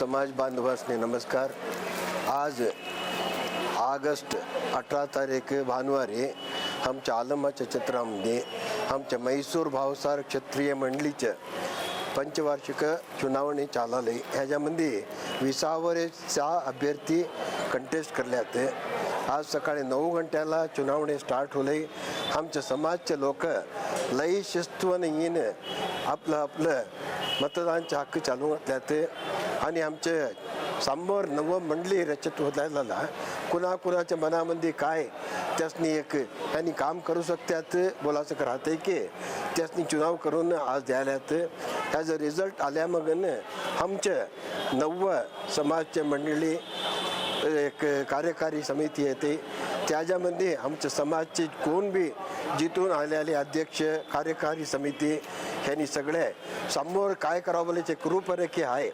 समाज बांधवांसने नमस्कार। आज ऑगस्ट अठरा तारीख भानुवारी आमच्या आलमाच्या क्षेत्रामध्ये आमच्या मैसूर भावसार क्षत्रिय मंडळीचं पंचवार्षिक चुनावणी चालले ह्याच्यामध्ये विसावरे सहा अभ्यर्थी कंटेस्ट करल्यात। आज सकाळी नऊ घंट्याला चुनावणी स्टार्ट होले। आमच्या समाजचे लोक लई शिस्तवन येईन आपलं आपलं मतदानचे हक्क चालू घातल्यात। आणि आमचे समोर नव मंडळी रचत होतायला कुणा कुणाच्या मनामध्ये काय त्यासनी एक यांनी काम करू शकतात बोलायचं राहते की त्यासनी चुनाव करून आज द्यायल्यात. अ रिझल्ट आल्या मगन आमचे नव्व समाजच्या मंडळी एक कार्यकारी समिती येते त्याच्यामध्ये आमच्या समाजचे कोण बी जिथून आलेले अध्यक्ष कार्यकारी समिती ह्यांनी सगळे समोर काय करावं बोलायचे एक रूपरेखे आहे.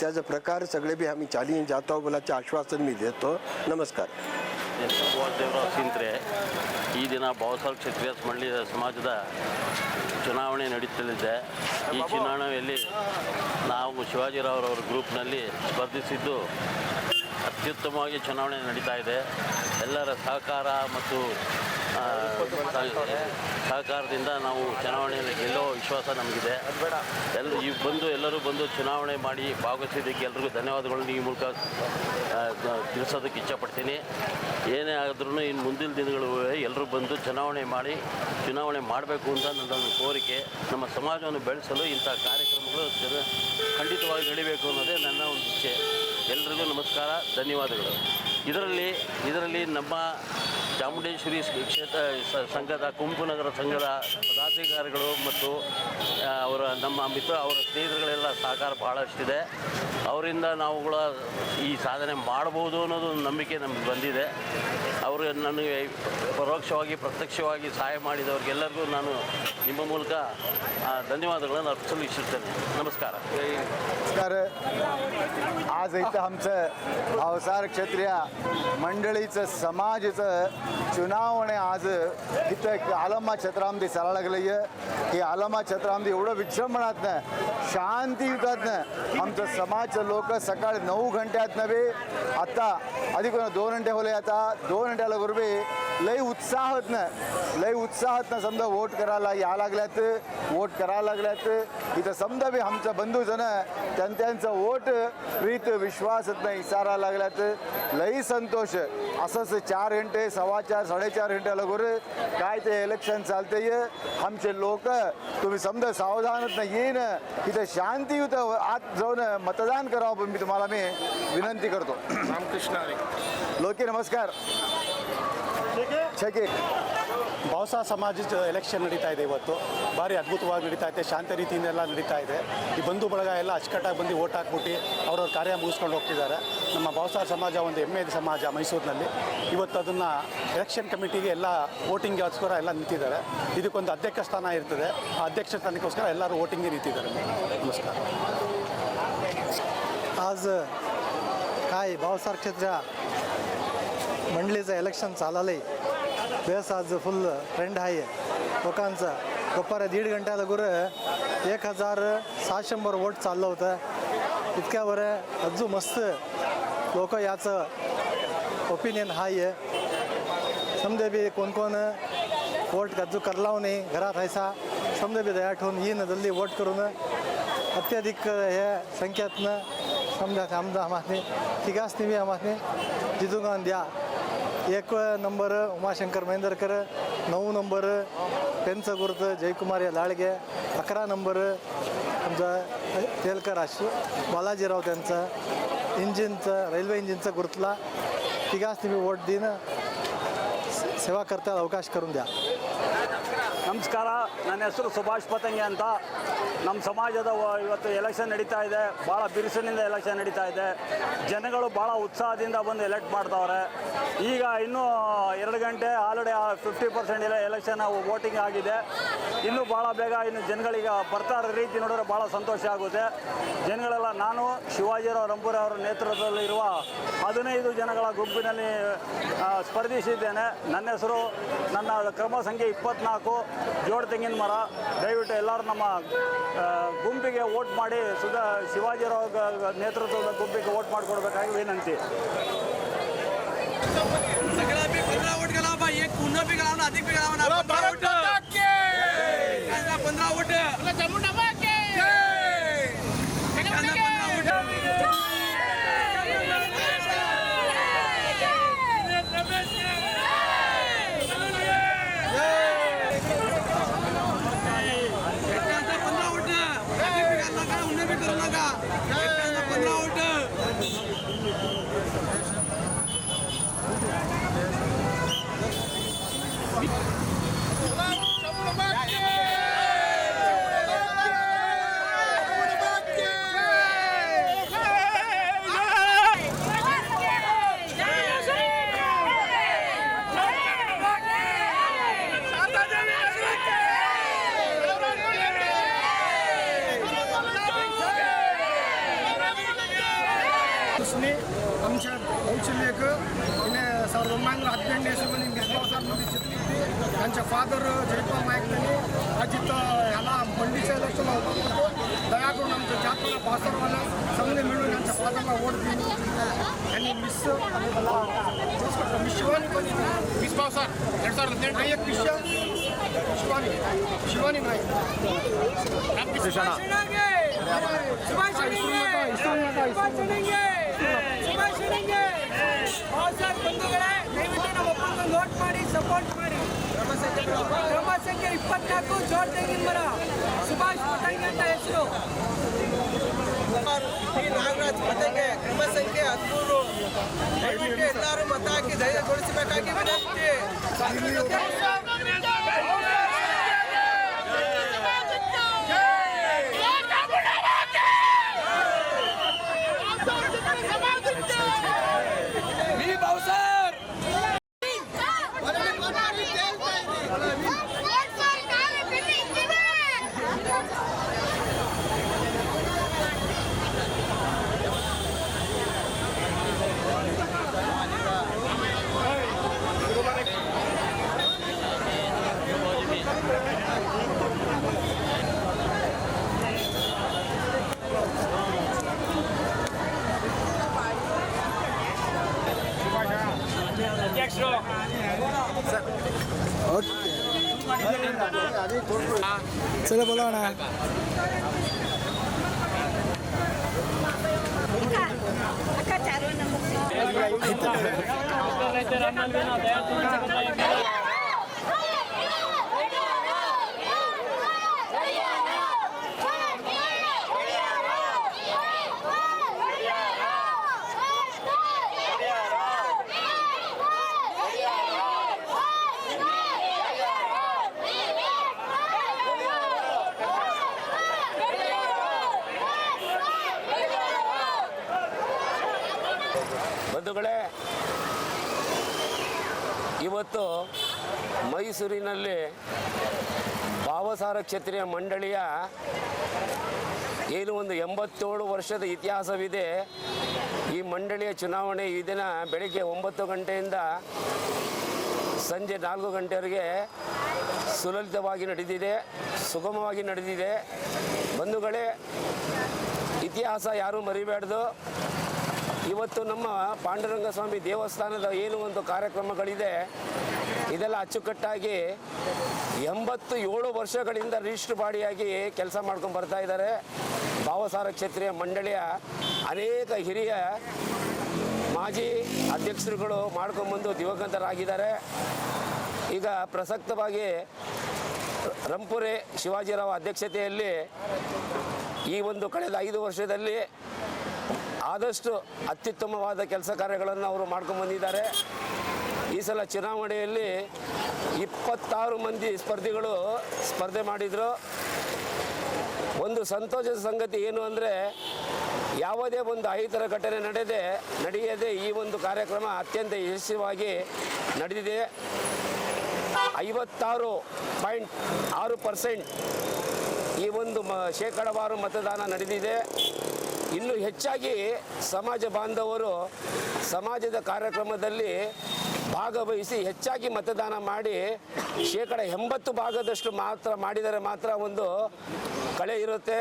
त्याचा प्रकार सगळे बी आम्ही चालीन जातो बोलाचे आश्वासन मी देतो नमस्कार ಸುಭಾಷ್ ದೇವರಾವ್ ಸಿಂತ್ರೆ ಈ ದಿನ ಭಾವಸಾಲ್ ಕ್ಷತ್ರಿಯ ಮಂಡಳಿ ಸಮಾಜದ ಚುನಾವಣೆ ನಡೀತಲಿದೆ ಈ ಚುನಾವಣೆಯಲ್ಲಿ ನಾವು ಶಿವಾಜಿರಾವ್ರವ್ರ ಗ್ರೂಪ್ನಲ್ಲಿ ಸ್ಪರ್ಧಿಸಿದ್ದು ಅತ್ಯುತ್ತಮವಾಗಿ ಚುನಾವಣೆ ನಡೀತಾ ಇದೆ ಎಲ್ಲರ ಸಹಕಾರ ಮತ್ತು ಆ, ಸಹ- ಸಹಕಾರದಿಂದ ನಾವು ಚುನಾವಣೆಯಲ್ಲಿ ಗೆಲ್ಲೋ ವಿಶ್ವಾಸ ನಮಗಿದೆ. ಎಲ್ಲ ಈ ಬಂದು ಎಲ್ಲರೂ ಬಂದು ಚುನಾವಣೆ ಮಾಡಿ ಭಾಗವಹಿಸಿದ್ದಕ್ಕೆ ಎಲ್ರಿಗೂ ಧನ್ಯವಾದಗಳನ್ನ ಈ ಮೂಲಕ ತಿಳಿಸೋದಕ್ಕೆ ಇಚ್ಛಪಡ್ತೀನಿ. ಏನೇ ಆದ್ರೂ ಇನ್ನು ಮುಂದಿನ ದಿನಗಳು ಎಲ್ಲರೂ ಬಂದು ಚುನಾವಣೆ ಮಾಡಿ ಚುನಾವಣೆ ಮಾಡಬೇಕು ಅಂತ ನನ್ನ ಕೋರಿಕೆ. ನಮ್ಮ ಸಮಾಜವನ್ನು ಬೆಳೆಸಲು ಇಂಥ ಕಾರ್ಯಕ್ರಮಗಳು ಜನ ಖಂಡಿತವಾಗಿ ನಡಿಬೇಕು ಅನ್ನೋದೇ ನನ್ನ ಒಂದು ಇಚ್ಛೆ. ಎಲ್ರಿಗೂ ನಮಸ್ಕಾರ ಧನ್ಯವಾದಗಳು. ಇದರಲ್ಲಿ ಇದರಲ್ಲಿ ನಮ್ಮ ಚಾಮುಂಡೇಶ್ವರಿ ಸ್- ಕ್ಷೇತ್ರ ಸ- ಸಂಘದ ಕುಂಪುನಗರ ಸಂಘದ ಪದಾಧಿಕಾರಿಗಳು ಮತ್ತು ಆ, ಅವರ ನಮ್ಮ ಮಿತ್ರ ಅವರ ಸ್ನೇಹಿತರುಗಳೆಲ್ಲ ಸಹಕಾರ ಭಾಳಷ್ಟಿದೆ ಅವರಿಂದ ನಾವುಗಳ ಈ ಸಾಧನೆ ಮಾಡ್ಬೋದು ಅನ್ನೋದು ಒಂದು ನಂಬಿಕೆ ನಮಗೆ ಬಂದಿದೆ ಅವರು ನನಗೆ ಪರೋಕ್ಷವಾಗಿ ಪ್ರತ್ಯಕ್ಷವಾಗಿ ಸಹಾಯ ಮಾಡಿದವ್ರಿಗೆಲ್ಲರಿಗೂ ನಾನು ನಿಮ್ಮ ಮೂಲಕ ಆ, ಧನ್ಯವಾದಗಳನ್ನು ಅರ್ಪಿಸಲು ಇಚ್ಛಿಸ್ತೇನೆ ನಮಸ್ಕಾರ नमस्कार आज इथं आमचं अवसार क्षत्रिय मंडळीचं समाजाचं चुनावणे आज इथं एक आलमा क्षेत्रामध्ये चालायला लागलं आहे की आलमा क्षेत्रामध्ये एवढं विजृंभणातनं शांतीयुतातनं आमचं समाजचं लोक सकाळी नऊ घंट्यात नव्हे आता अधिक दोन घंटे होले आता दोन घंट्याला गुरुबे लय उत्साहातनं लय उत्साहातनं समजा वोट करायला या लागल्यात वोट करायला लागल्यात. इथं समजा बी आमचं बंधूजन त्यां त्यांचं वोट प्रीत विश्वासातनं इसारा लागल्यात. लई संतोष. असंच चार घंटे सव्वा चार साडेचार घंटे गोरे काय ते इलेक्शन चालते आमचे लोक तुम्ही समजा सावधानात येईन. तिथे शांती आत जाऊन मतदान करावं पण मी तुम्हाला मी विनंती करतो. रामकृष्ण लोके नमस्कार. ಭಾವಸಾ ಸಮಾಜದ ಎಲೆಕ್ಷನ್ ನಡೀತಾ ಇದೆ ಇವತ್ತು ಭಾರಿ ಅದ್ಭುತವಾಗಿ ನಡೀತಾ ಇದೆ ಶಾಂತ ರೀತಿಯಿಂದೆಲ್ಲ ನಡೀತಾ ಇದೆ ಈ ಬಂಧು ಬಳಗ ಎಲ್ಲ ಅಚ್ಚುಕಟ್ಟಾಗಿ ಬಂದು ಓಟ್ ಹಾಕ್ಬಿಟ್ಟು ಅವ್ರವ್ರ ಕಾರ್ಯ ಮುಗಿಸ್ಕೊಂಡು ಹೋಗ್ತಿದ್ದಾರೆ ನಮ್ಮ ಭಾವಸಾರ ಸಮಾಜ ಒಂದು ಹೆಮ್ಮೆಯ ಸಮಾಜ ಮೈಸೂರಿನಲ್ಲಿ ಇವತ್ತು ಅದನ್ನು ಎಲೆಕ್ಷನ್ ಕಮಿಟಿಗೆ ಎಲ್ಲ ವೋಟಿಂಗ್ಗೋಸ್ಕರ ಎಲ್ಲ ನಿಂತಿದ್ದಾರೆ ಇದಕ್ಕೊಂದು ಅಧ್ಯಕ್ಷ ಸ್ಥಾನ ಇರ್ತದೆ ಆ ಅಧ್ಯಕ್ಷ ಸ್ಥಾನಕ್ಕೋಸ್ಕರ ಎಲ್ಲರೂ ವೋಟಿಂಗ್ಗೆ ನಿಂತಿದ್ದಾರೆ ನಮಸ್ಕಾರ आज काय भावसार क्षेत्र मंडळीचं इलेक्शन चाललं आहे बेस आज फुल ट्रेंड आहे. लोकांचं. दुपारी दीड घंटा गुरु एक हजार सहा शंभर वोट चाललं होतं. इतक्यावर अजून मस्त लोक याचं ओपिनियन आहे समजे बी कोण कोण वोट गज्जू करलाव नाही घरात व्हायचा समजे बी दया ठेवून येईन जल्दी वोट करून. अत्याधिक हे संख्येतनं समजा आमदा आम्हाला तिघासनी बी आम्हाला जिथून द्या एक नंबर उमाशंकर महेंदरकर नऊ नंबर त्यांचं जयकुमार या लाळगे अकरा नंबर आमचं तेलकर आशू बालाजीराव त्यांचं इंजिनचं रेल्वे इंजिनचं गुरुतला. तिघाच तुम्ही वोट देईन सेवा करता अवकाश करून द्या. ನಮಸ್ಕಾರ. ನನ್ನ ಹೆಸರು ಸುಭಾಷ್ ಪತಂಗಿ ಅಂತ. ನಮ್ಮ ಸಮಾಜದ ಇವತ್ತು ಎಲೆಕ್ಷನ್ ನಡೀತಾ ಇದೆ. ಭಾಳ ಬಿರುಸಿನಿಂದ ಎಲೆಕ್ಷನ್ ನಡೀತಾ ಇದೆ. ಜನಗಳು ಭಾಳ ಉತ್ಸಾಹದಿಂದ ಬಂದು ಎಲೆಕ್ಟ್ ಮಾಡ್ತಾವ್ರೆ. ಈಗ ಇನ್ನೂ ಎರಡು ಗಂಟೆ ಆಲ್ರೆಡಿ ಫಿಫ್ಟಿ ಪರ್ಸೆಂಟ್ ಇಲ್ಲ ಎಲೆಕ್ಷನ್ ವೋಟಿಂಗ್ ಆಗಿದೆ. ಇನ್ನೂ ಭಾಳ ಬೇಗ ಇನ್ನು ಜನಗಳಿಗೆ ಬರ್ತಾ ಇರೋ ರೀತಿ ನೋಡಿದ್ರೆ ಭಾಳ ಸಂತೋಷ ಆಗುತ್ತೆ. ಜನಗಳೆಲ್ಲ ನಾನು, ಶಿವಾಜಿರಾವ್ ರಂಪುರ ಅವರ ನೇತೃತ್ವದಲ್ಲಿರುವ ಹದಿನೈದು ಜನಗಳ ಗುಂಪಿನಲ್ಲಿ ಸ್ಪರ್ಧಿಸಿದ್ದೇನೆ. ನನ್ನ ಹೆಸರು, ನನ್ನ ಕ್ರಮ ಸಂಖ್ಯೆ ಇಪ್ಪತ್ನಾಲ್ಕು. ಜೋಡ ತೆಂಗಿನ ಮರ ದಯವಿಟ್ಟು ಎಲ್ಲರೂ ನಮ್ಮ ಆ, ಗುಂಪಿಗೆ ವೋಟ್ ಮಾಡಿ ಸುಧಾ ಶಿವಾಜಿರಾವ್ ಗ- ನೇತೃತ್ವದ ಗುಂಪಿಗೆ ವೋಟ್ ಮಾಡಿಕೊಡ್ಬೇಕಾಗಿ ವಿನಂತಿ सगळा बी पंधरा वोट कृष्णे आमच्या भाऊचे लेख हिने ಸಾವಿರದ ಒಂಬೈನೂರ ಹದಿನೆಂಟನೇ ಇಸ್ವಿನಲ್ಲಿ ಮಿಸ್ಬಾ ಸರ್ मध्ये चितली होती त्यांच्या फादर जयपाल नाईक त्यांनी अजित ह्याला मंडीच्या इलेक्शनला होता होतो दया करून आमच्या जातला भासरवाला चांगले मिळून यांच्या फादरला वोट दिली त्यांनी मिस मिस शिवानी पण मिसबा सर ಎರಡು ಸಾವಿರದ ಹದಿನೆಂಟು ನಾಯಕ್ ಮಿಸ್ ಶಿವಾನಿ ಶಿವಾನಿ ನಾಯಕ್ सुभाष छिड़ेंगे सुभाष छिड़ेंगे सुभाष छिड़ेंगे ಸುಭಾಷ್ ಶಿರಂಗೆ ಸರ್ ಬಂಧುಗಳೇ ದಯವಿಟ್ಟು ನಮ್ಮ ಒಪ್ಪಂದ ನೋಟ್ ಮಾಡಿ ಸಪೋರ್ಟ್ ಮಾಡಿ. ಕ್ರಮ ಸಂಖ್ಯೆ ಇಪ್ಪತ್ನಾಲ್ಕು ಜೋರ್ ತೆಂಗಿನ ಮರ. ಸುಭಾಷ್ ಪತಂಗಿ ಅಂತ ಹೆಸರು. ನಾಗರಾಜ್ ಪತಂಗೆ ಕ್ರಮ ಸಂಖ್ಯೆ ಹದಿಮೂರು. ದಯವಿಟ್ಟು ಎಲ್ಲರೂ ಮತ ಹಾಕಿ ಧೈರ್ಯಗೊಳಿಸಬೇಕಾಗಿ ವಿನಂತಿ. ಮೈಸೂರಿನಲ್ಲಿ ಭಾವಸಾರ ಕ್ಷತ್ರಿಯ ಮಂಡಳಿಯ ಏನು ಒಂದು ಎಂಬತ್ತೇಳು ವರ್ಷದ ಇತಿಹಾಸವಿದೆ. ಈ ಮಂಡಳಿಯ ಚುನಾವಣೆ ಈ ದಿನ ಬೆಳಗ್ಗೆ ಒಂಬತ್ತು ಗಂಟೆಯಿಂದ ಸಂಜೆ ನಾಲ್ಕು ಗಂಟೆವರೆಗೆ ಸುಲಲಿತವಾಗಿ ನಡೆದಿದೆ, ಸುಗಮವಾಗಿ ನಡೆದಿದೆ. ಬಂಧುಗಳೇ, ಇತಿಹಾಸ ಯಾರೂ ಮರಿಬಾರ್ದು ಇವತ್ತು ನಮ್ಮ ಪಾಂಡುರಂಗ ಸ್ವಾಮಿ ದೇವಸ್ಥಾನದ ಏನು ಒಂದು ಕಾರ್ಯಕ್ರಮಗಳಿದೆ ಇದೆಲ್ಲ ಅಚ್ಚುಕಟ್ಟಾಗಿ ಎಂಬತ್ತು ಏಳು ವರ್ಷಗಳಿಂದ ರಿಜಿಸ್ಟರ್ ಬಾಡಿಯಾಗಿ ಕೆಲಸ ಮಾಡ್ಕೊಂಡು ಬರ್ತಾ ಇದ್ದಾರೆ. ಭಾವಸಾರ ಕ್ಷೇತ್ರೀಯ ಮಂಡಳಿಯ ಅನೇಕ ಹಿರಿಯ ಮಾಜಿ ಅಧ್ಯಕ್ಷರುಗಳು ಮಾಡ್ಕೊಂಬಂದು ದಿವಂಗತರಾಗಿದ್ದಾರೆ. ಈಗ ಪ್ರಸಕ್ತವಾಗಿ ರಂಪುರೆ ಶಿವಾಜಿರಾವ್ ಅಧ್ಯಕ್ಷತೆಯಲ್ಲಿ ಈ ಒಂದು ಕಳೆದ ಐದು ವರ್ಷದಲ್ಲಿ ಆದಷ್ಟು ಅತ್ಯುತ್ತಮವಾದ ಕೆಲಸ ಕಾರ್ಯಗಳನ್ನು ಅವರು ಮಾಡ್ಕೊಂಡು ಬಂದಿದ್ದಾರೆ. ಸಲ ಚುನಾವಣೆಯಲ್ಲಿ ಇಪ್ಪತ್ತಾರು ಮಂದಿ ಸ್ಪರ್ಧಿಗಳು ಸ್ಪರ್ಧೆ ಮಾಡಿದರು. ಒಂದು ಸಂತೋಷದ ಸಂಗತಿ ಏನು ಅಂದರೆ ಯಾವುದೇ ಒಂದು ಅಹಿತರ ಘಟನೆ ನಡೆದೇ, ನಡೆಯದೆ ಈ ಒಂದು ಕಾರ್ಯಕ್ರಮ ಅತ್ಯಂತ ಯಶಸ್ವಿಯಾಗಿ ನಡೆದಿದೆ. ಐವತ್ತಾರು ಪಾಯಿಂಟ್ ಆರು ಪರ್ಸೆಂಟ್ ಈ ಒಂದು ಮ, ಶೇಕಡವಾರು ಮತದಾನ ನಡೆದಿದೆ. ಇನ್ನು ಹೆಚ್ಚಾಗಿ ಸಮಾಜ ಬಾಂಧವರು ಸಮಾಜದ ಕಾರ್ಯಕ್ರಮದಲ್ಲಿ ಭಾಗವಹಿಸಿ ಹೆಚ್ಚಾಗಿ ಮತದಾನ ಮಾಡಿ ಶೇಕಡ ಎಂಬತ್ತು ಭಾಗದಷ್ಟು ಮಾತ್ರ ಮಾಡಿದರೆ ಮಾತ್ರ ಒಂದು ಕಳೆ ಇರುತ್ತೆ.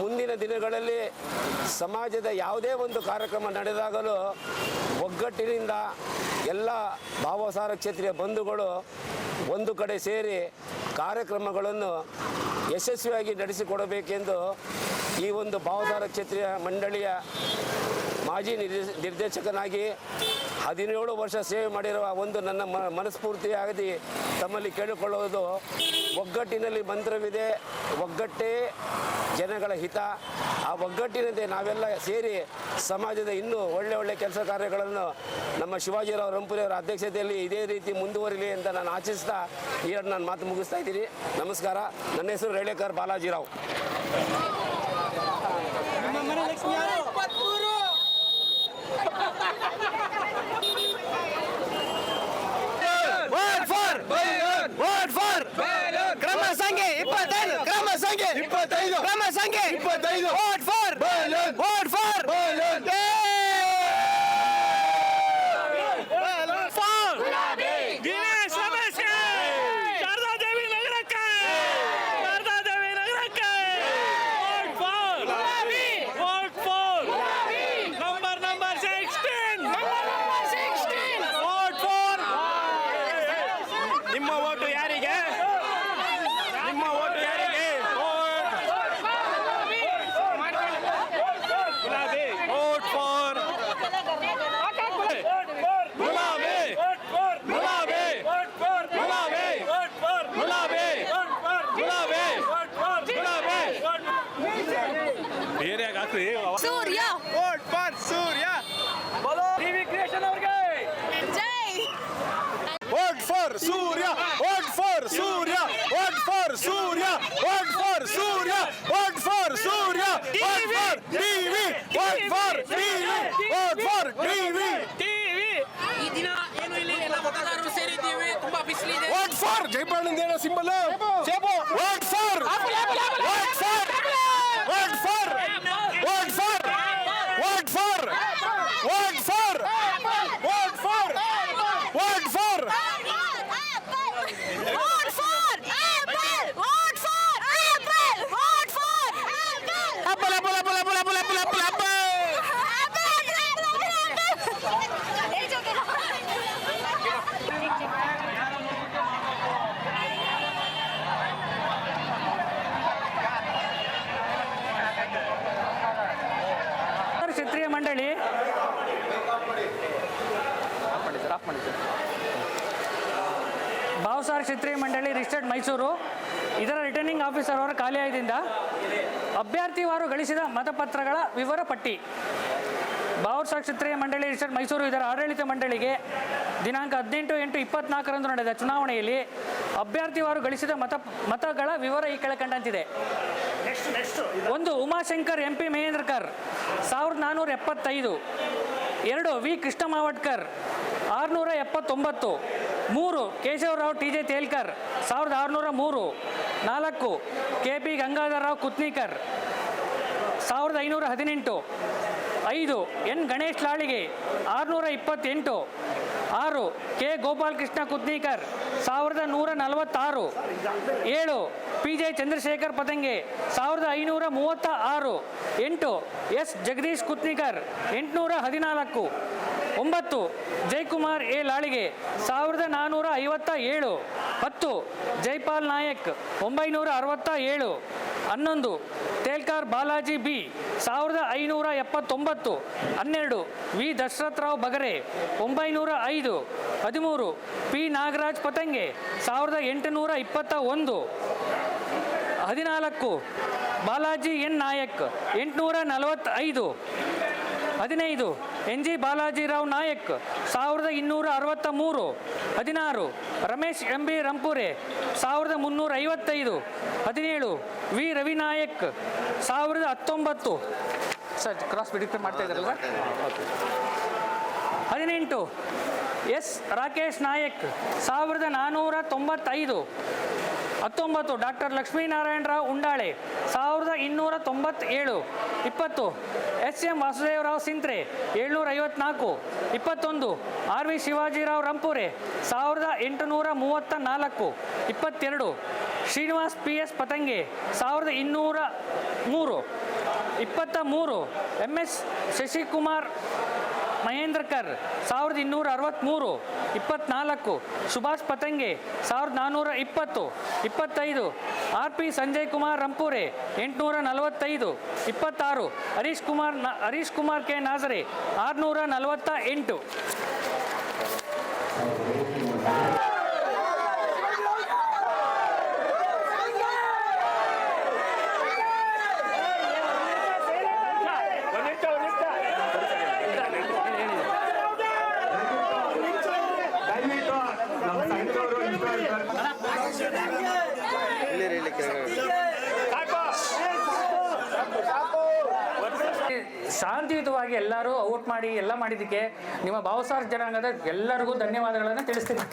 ಮುಂದಿನ ದಿನಗಳಲ್ಲಿ ಸಮಾಜದ ಯಾವುದೇ ಒಂದು ಕಾರ್ಯಕ್ರಮ ನಡೆದಾಗಲೂ ಒಗ್ಗಟ್ಟಿನಿಂದ ಎಲ್ಲ ಭಾವಸಾರ ಕ್ಷೇತ್ರೀಯ ಬಂಧುಗಳು ಒಂದು ಕಡೆ ಸೇರಿ ಕಾರ್ಯಕ್ರಮಗಳನ್ನು ಯಶಸ್ವಿಯಾಗಿ ನಡೆಸಿಕೊಡಬೇಕೆಂದು ಈ ಒಂದು ಭಾವಸಾರ ಕ್ಷೇತ್ರೀಯ ಮಂಡಳಿಯ ಮಾಜಿ ನಿರ್ದೇಶ ನಿರ್ದೇಶಕನಾಗಿ ಹದಿನೇಳು ವರ್ಷ ಸೇವೆ ಮಾಡಿರುವ ಒಂದು ನನ್ನ ಮನಸ್ಫೂರ್ತಿಯಾಗಿ ತಮ್ಮಲ್ಲಿ ಕೇಳಿಕೊಳ್ಳುವುದು ಒಗ್ಗಟ್ಟಿನಲ್ಲಿ ಮಂತ್ರವಿದೆ. ಒಗ್ಗಟ್ಟೇ ಜನಗಳ ಹಿತ. ಆ ಒಗ್ಗಟ್ಟಿನಂತೆ ನಾವೆಲ್ಲ ಸೇರಿ ಸಮಾಜದ ಇನ್ನೂ ಒಳ್ಳೆ ಒಳ್ಳೆ ಕೆಲಸ ಕಾರ್ಯಗಳನ್ನು ನಮ್ಮ ಶಿವಾಜಿರಾವ್ ರಂಪುರಿಯವರ ಅಧ್ಯಕ್ಷತೆಯಲ್ಲಿ ಇದೇ ರೀತಿ ಮುಂದುವರಿಲಿ ಅಂತ ನಾನು ಆಶಿಸ್ತಾ ಈ ನಾನು ಮಾತು ಮುಗಿಸ್ತಾ ಇದ್ದೀನಿ. ನಮಸ್ಕಾರ. ನನ್ನ ಹೆಸರು ರೇಳೇಕರ್ ಬಾಲಾಜಿರಾವ್. ಇಪ್ಪತ್ಮೂರು ಕ್ರಮ ಸಂಖ್ಯೆ ಇಪ್ಪತ್ತೈದು ಕ್ರಮ ಸಂಖ್ಯೆ ಇಪ್ಪತ್ತೈದು ಕ್ರಮ ಸಂಖ್ಯೆ ಇಪ್ಪತ್ತೈದು vote for vote for Dinesh ರಮೇಶ್ಗೆ ಶಾರದಾದೇವಿ ನಗರಕ್ಕೆ ಶಾರದಾದೇವಿ ನಗರಕ್ಕೆ vote for vote for number number sixteen vote for ನಿಮ್ಮ ಓಟು ಯಾರಿಗೆ ನಿಮ್ಮ ಓಟು ಯಾರಿಗೆ ಗುಲಾಬಿ ವೋಟ್ ಫಾರ್ ಗುಲಾಬಿ ಗುಲಾಬಿ ಗುಲಾಬಿ ಗುಲಾಬಿ ಗುಲಾಬಿ ಗುಲಾಬಿ ಬೇರೆ ಹಾಕ್ರಿ Surya vote for Surya TV creation ಅವ್ರಿಗೆ ಜೈ vote for Surya vote for Surya vote for Surya vote for Surya vote for Surya vote for TV vote for TV vote for TV TV ಈ ದಿನ ಏನು ಇಲ್ಲಿ ಎಲ್ಲ ಮತದಾರರು ಸೇರಿದ್ದೀವಿ ತುಂಬಾ ಬಿಸಿಲಿದೆ. ವೋಟ್ ಫಾರ್ ಏನೋ ಸಿಂಬಲ್. ಕ್ಷತ್ರಿಯ ಮಂಡಳಿ ರಿಜಿಸ್ಟರ್ಡ್ ಮೈಸೂರು. ಇದರ ರಿಟರ್ನಿಂಗ್ ಆಫೀಸರ್ ಅವರ ಕಾರ್ಯಾಲಯದಿಂದ ಅಭ್ಯರ್ಥಿವಾರು ಗಳಿಸಿದ ಮತಪತ್ರಗಳ ವಿವರ ಪಟ್ಟಿ. ಭಾವಸಾರ ಕ್ಷತ್ರಿಯ ಮಂಡಳಿ ರಿಜಿಸ್ಟರ್ಡ್ ಮೈಸೂರು ಇದರ ಆಡಳಿತ ಮಂಡಳಿಗೆ ದಿನಾಂಕ ಹದಿನೆಂಟು ಎಂಟು ಇಪ್ಪತ್ನಾಲ್ಕರಂದು ನಡೆದ ಚುನಾವಣೆಯಲ್ಲಿ ಅಭ್ಯರ್ಥಿವಾರು ಗಳಿಸಿದ ಮತ, ಮತಗಳ ವಿವರ ಈ ಕೆಳಕಂಡಂತಿದೆ ಒಂದು ಉಮಾಶಂಕರ್ ಎಂ ಪಿ ಮಹೇಂದ್ರಕರ್, ಸಾವಿರದ ನಾನ್ನೂರ ಎಪ್ಪತ್ತೈದು. ಎರಡು ವಿ ಕೃಷ್ಣ ಮಾವಟ್ಕರ್ ಆರುನೂರ ಎಪ್ಪತ್ತೊಂಬತ್ತು. ಮೂರು, ಕೇಶವರಾವ್, ಟಿ ಜೆ ತೇಲ್ಕರ್. ಸಾವಿರದ ಆರುನೂರ ಮೂರು, ನಾಲ್ಕು, ಕೆ ಪಿ ಗಂಗಾಧರರಾವ್ ಕುತ್ನಿಕರ್. ಸಾವಿರದ ಐನೂರ ಹದಿನೆಂಟು, ಐದು, ಎನ್ ಗಣೇಶ್ ಲಾಳಿಗೆ. ಆರುನೂರ ಇಪ್ಪತ್ತೆಂಟು, ಆರು, ಕೆ ಗೋಪಾಲಕೃಷ್ಣ ಕುತ್ನಿಕರ್. ಸಾವಿರದ ನೂರ ನಲವತ್ತಾರು, ಏಳು, ಪಿ ಜೆ ಚಂದ್ರಶೇಖರ್ ಪತಂಗೆ. ಸಾವಿರದ ಐನೂರ ಮೂವತ್ತ ಆರು, ಎಂಟು, ಎಸ್ ಜಗದೀಶ್ ಕುತ್ನಿಕರ್. ಎಂಟುನೂರ ಹದಿನಾಲ್ಕು ಒಂಬತ್ತು ಜಯಕುಮಾರ್ ಎ ಲಾಳಿಗೆ ಸಾವಿರದ ನಾನ್ನೂರ ಐವತ್ತ ಏಳು ಹತ್ತು ಜೈಪಾಲ್ ನಾಯಕ್ ಒಂಬೈನೂರ ಅರವತ್ತ ಏಳು. ಹನ್ನೊಂದು, ತೇಲ್ಕಾರ್ ಬಾಲಾಜಿ ಬಿ ಸಾವಿರದ ಐನೂರ ಎಪ್ಪತ್ತೊಂಬತ್ತು. ಹನ್ನೆರಡು, ವಿ ದಶರಥರಾವ್ ಬಗರೆ ಒಂಬೈನೂರ ಐದು. ಹದಿಮೂರು, ಪಿ ನಾಗರಾಜ್ ಪತಂಗೆ ಸಾವಿರದ ಎಂಟುನೂರ ಇಪ್ಪತ್ತ ಒಂದು. ಹದಿನಾಲ್ಕು, ಬಾಲಾಜಿ ಎನ್ ನಾಯಕ್ ಎಂಟುನೂರ ನಲವತ್ತೈದು. ಹದಿನೈದು ಎನ್ ಜಿ ಬಾಲಾಜಿರಾವ್ ನಾಯಕ್ ಸಾವಿರದ ಇನ್ನೂರ ಅರವತ್ತ ಮೂರು, ಹದಿನಾರು, ರಮೇಶ್ ಎಂ ಬಿ ರಂಪುರೆ, ಸಾವಿರದ ಮುನ್ನೂರ ಐವತ್ತೈದು, ಹದಿನೇಳು, ವಿ ರವಿನಾಯಕ್, ಸಾವಿರದ ಹತ್ತೊಂಬತ್ತು. ಸರ್ ಕ್ರಾಸ್ ಬಿಡಿಕ್ಟ್ ಮಾಡ್ತಾ ಇದ್ದಾರಲ್ಲ ಹದಿನೆಂಟು, ಎಸ್ ರಾಕೇಶ್ ನಾಯಕ್, ಸಾವಿರದ ನಾನ್ನೂರ ತೊಂಬತ್ತೈದು ಹತ್ತೊಂಬತ್ತು, ಡಾಕ್ಟರ್ ಲಕ್ಷ್ಮೀನಾರಾಯಣರಾವ್ ಉಂಡಾಳೆ, ಸಾವಿರದ ಇನ್ನೂರ ತೊಂಬತ್ತೇಳು, ಇಪ್ಪತ್ತು ಎಸ್ ಎಂ ವಾಸುದೇವರಾವ್ ಸಿಂತ್ರೆ ಏಳ್ನೂರ ಐವತ್ನಾಲ್ಕು ಇಪ್ಪತ್ತೊಂದು, ಆರ್ ವಿ ಶಿವಾಜಿರಾವ್ ರಂಪುರೆ, ಸಾವಿರದ ಎಂಟುನೂರ ಮೂವತ್ತ ನಾಲ್ಕು ಇಪ್ಪತ್ತೆರಡು, ಶ್ರೀನಿವಾಸ್ ಪಿ ಎಸ್ ಪತಂಗೆ, ಸಾವಿರದ ಇನ್ನೂರ ಮೂರು, ಇಪ್ಪತ್ತ ಮೂರು ಎಂ ಎಸ್ ಶಶಿಕುಮಾರ್ ಮಹೇಂದ್ರಕರ್ ಸಾವಿರದ ಇನ್ನೂರ ಅರವತ್ತ್ಮೂರು ಇಪ್ಪತ್ತ್ನಾಲ್ಕು ಸುಭಾಷ್ ಪತಂಗೆ, ಸಾವಿರದ ನಾನ್ನೂರ ಇಪ್ಪತ್ತು, ಇಪ್ಪತ್ತೈದು, ಆರ್ ಪಿ ಸಂಜಯ್ ಕುಮಾರ್ ರಂಪೂರೆ, ಎಂಟುನೂರ ನಲವತ್ತೈದು, ಇಪ್ಪತ್ತಾರು, ಹರೀಶ್ ಕುಮಾರ್ನ, ಹರೀಶ್ ಕುಮಾರ್ ಕೆ ನಾಜರೆ ಆರುನೂರ ನಲವತ್ತ ಎಂಟು ಶಾಂತಿಯುತವಾಗಿ ಎಲ್ಲರೂ ಔಟ್ ಮಾಡಿ ಎಲ್ಲ ಮಾಡಿದ್ದಕ್ಕೆ ನಿಮ್ಮ ಭಾವಸಾರ್ ಜನಾಂಗದ ಎಲ್ಲರಿಗೂ ಧನ್ಯವಾದಗಳನ್ನು ತಿಳಿಸ್ತೀನಿ.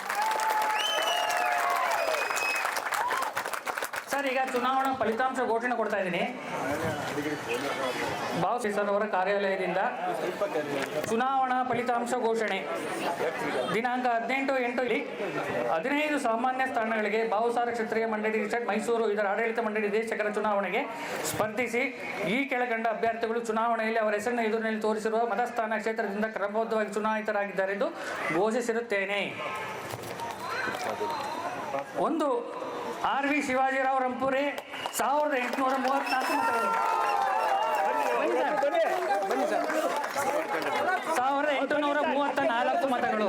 ಸರ್, ಈಗ ಚುನಾವಣಾ ಫಲಿತಾಂಶ ಘೋಷಣೆ ಕೊಡ್ತಾ ಇದ್ದೀನಿ. ಭಾವ ಅವರ ಕಾರ್ಯಾಲಯದಿಂದ ಚುನಾವಣಾ ಫಲಿತಾಂಶ ಘೋಷಣೆ. ದಿನಾಂಕ ಹದಿನೆಂಟು ಎಂಟು ಇಲ್ಲಿ ಹದಿನೈದು ಸಾಮಾನ್ಯ ಸ್ಥಾನಗಳಿಗೆ ಭಾವಸಾರ ಕ್ಷೇತ್ರೀಯ ಮಂಡಳಿ ರಿಸೆಟ್ ಮೈಸೂರು, ಇದರ ಆಡಳಿತ ಮಂಡಳಿ ನಿರ್ದೇಶಕರ ಚುನಾವಣೆಗೆ ಸ್ಪರ್ಧಿಸಿ ಈ ಕೆಳಕಂಡ ಅಭ್ಯರ್ಥಿಗಳು ಚುನಾವಣೆಯಲ್ಲಿ ಅವರ ಹೆಸರನ್ನು ಎದುರಿನಲ್ಲಿ ತೋರಿಸಿರುವ ಮತಸ್ಥಾನ ಕ್ಷೇತ್ರದಿಂದ ಕ್ರಮಬದ್ಧವಾಗಿ ಚುನಾಯಿತರಾಗಿದ್ದಾರೆಂದು ಘೋಷಿಸಿರುತ್ತೇನೆ. ಒಂದು ಆರ್ ವಿ ಶಿವಾಜಿರಾವ್ ರಂಪುರಿ ಸಾವಿರದ ಎಂಟುನೂರ ಸರ್. ಸಾವಿರದ ಎಂಟುನೂರ ಮೂವತ್ತ ನಾಲ್ಕು ಮತಗಳು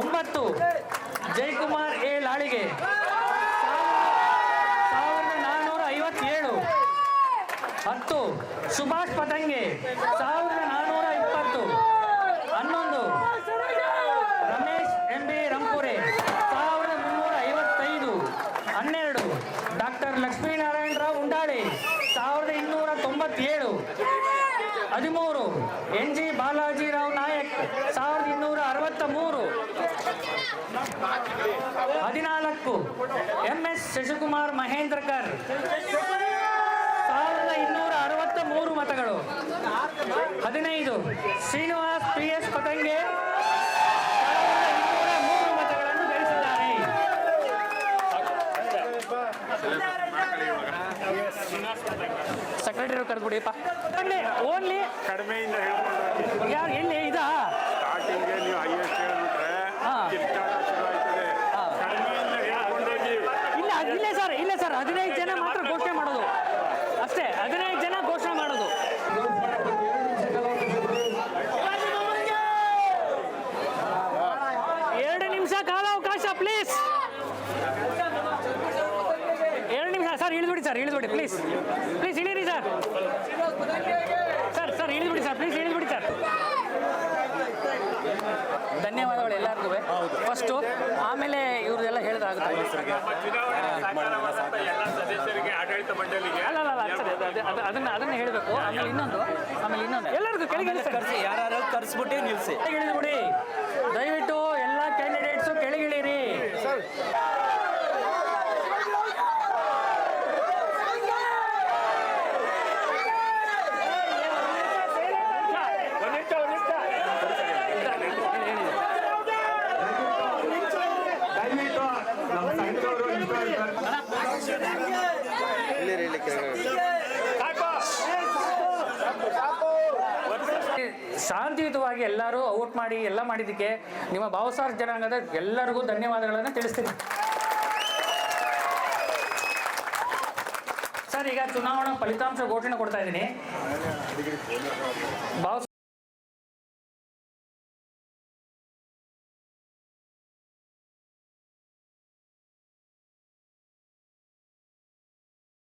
ಒಂಬತ್ತು. ಜಯಕುಮಾರ್ ಎ ಲಾಳಿಗೆ. ಸಾವಿರದ ನಾನ್ನೂರ ಐವತ್ತೇಳು. ಹತ್ತು. ಸುಭಾಷ್ ಪತಂಗೆ. ಸಾವಿರದ ನಾನ್ನೂರ ಇಪ್ಪತ್ತು. ಹನ್ನೊಂದು. Ramesh M B Rampure. ಸಾವಿರದ ಮುನ್ನೂರ ಐವತ್ತೈದು. ಹನ್ನೆರಡು. ಡಾಕ್ಟರ್ ಲಕ್ಷ್ಮೀನಾರಾಯಣ ರಾವ್ ಉಂಡಾಳೆ. ಸಾವಿರದ ಇನ್ನೂರ ತೊಂಬತ್ತೇಳು. ಹದಿಮೂರು. ಎನ್ ಜಿ ಬಾಲಾಜಿರಾವ್ ನಾಯಕ್ ಸಾವಿರದ ಇನ್ನೂರ ಅರವತ್ತ ಮೂರು ಹದಿನಾಲ್ಕು. M S Shashikumar Mahendrakar. ಸಾವಿರದ ಇನ್ನೂರ ಅರವತ್ತ ಮೂರು ಮತಗಳು. ಹದಿನೈದು. ಶ್ರೀನಿವಾಸ್ ಪಿ ಎಸ್ ಪತಂಗೆ ಸಾವಿರದ ಇನ್ನೂರ ಮೂರು ಮತಗಳನ್ನು ಗಳಿಸಿದ್ದಾರೆ. ಸೆಕ್ರೆಟರಿ ಕರೆದ್ಬಿಡಿಪ್ಪ ಓನ್ಲಿ. ಕಡಿಮೆಯಿಂದ ಯಾರು ಎಲ್ಲಿ ಇದಾ? ಸ್ಟಾರ್ಟಿಂಗ್ ನೀವು ಹೈಯೆಸ್ಟ್ ಇಲ್ಲ ಸರ್ ಇಲ್ಲ ಸರ್. ಹದಿನೈದು ಜನ ಮಾತ್ರ ಘೋಷಣೆ ಮಾಡೋದು. ಅಷ್ಟೇ ಹದಿನೈದು ಜನ ಘೋಷಣೆ ಮಾಡೋದು. ಎರಡು ನಿಮಿಷ ಕಾಲ ಅವಕಾಶ ಪ್ಲೀಸ್ ಎರಡು ನಿಮಿಷ ಸರ್ ಇಳಿದ್ಬಿಡಿ ಸರ್ ಇಳಿದ್ಬಿಡಿ ಪ್ಲೀಸ್ ಪ್ಲೀಸ್ ಇಳಿರಿ ಸರ್. ಸರ್ ಸರ್ ಇಳಿದ್ಬಿಡಿ ಸರ್ ಪ್ಲೀಸ್ ಇಳಿದ್ಬಿಡಿ ಸರ್. ಧನ್ಯವಾದಗಳು ಎಲ್ಲರಿಗೂ ಫಸ್ಟು ಆಮೇಲೆ ಇವ್ರದೆಲ್ಲ ಹೇಳಿದಾಗ ಸರ್ ಅದನ್ನ ಅದನ್ನ ಹೇಳಬೇಕು. ಆಮೇಲೆ ಇನ್ನೊಂದು ಆಮೇಲೆ ಇನ್ನೊಂದು. ಎಲ್ಲರಿಗೂ ಕೆಳಗೆ ಕರ್ಸಿ ಯಾರು ಕರ್ಸ್ಬಿಟ್ಟು ನಿಲ್ಸಿ. ಬಿಡಿ. ದಯವಿಟ್ಟು ಎಲ್ಲ ಕ್ಯಾಂಡಿಡೇಟ್ಸು ಕೆಳಗಿಳಿರಿ ದಯವಿಟ್ಟು ನಮ್ಮ ಸಂಘದವರು ಶಾಂತಿಯುತವಾಗಿ ಎಲ್ಲರೂ ಔಟ್ ಮಾಡಿ, ಎಲ್ಲ ಮಾಡಿದ್ದಕ್ಕೆ ನಿಮ್ಮ ಭಾವಸಾರ್ ಜನಾಂಗದ ಎಲ್ಲರಿಗೂ ಧನ್ಯವಾದಗಳನ್ನು ತಿಳಿಸ್ತೀನಿ. ಸರ್, ಈಗ ಚುನಾವಣಾ ಫಲಿತಾಂಶ ಘೋಷಣೆ ಕೊಡ್ತಾ ಇದ್ದೀನಿ.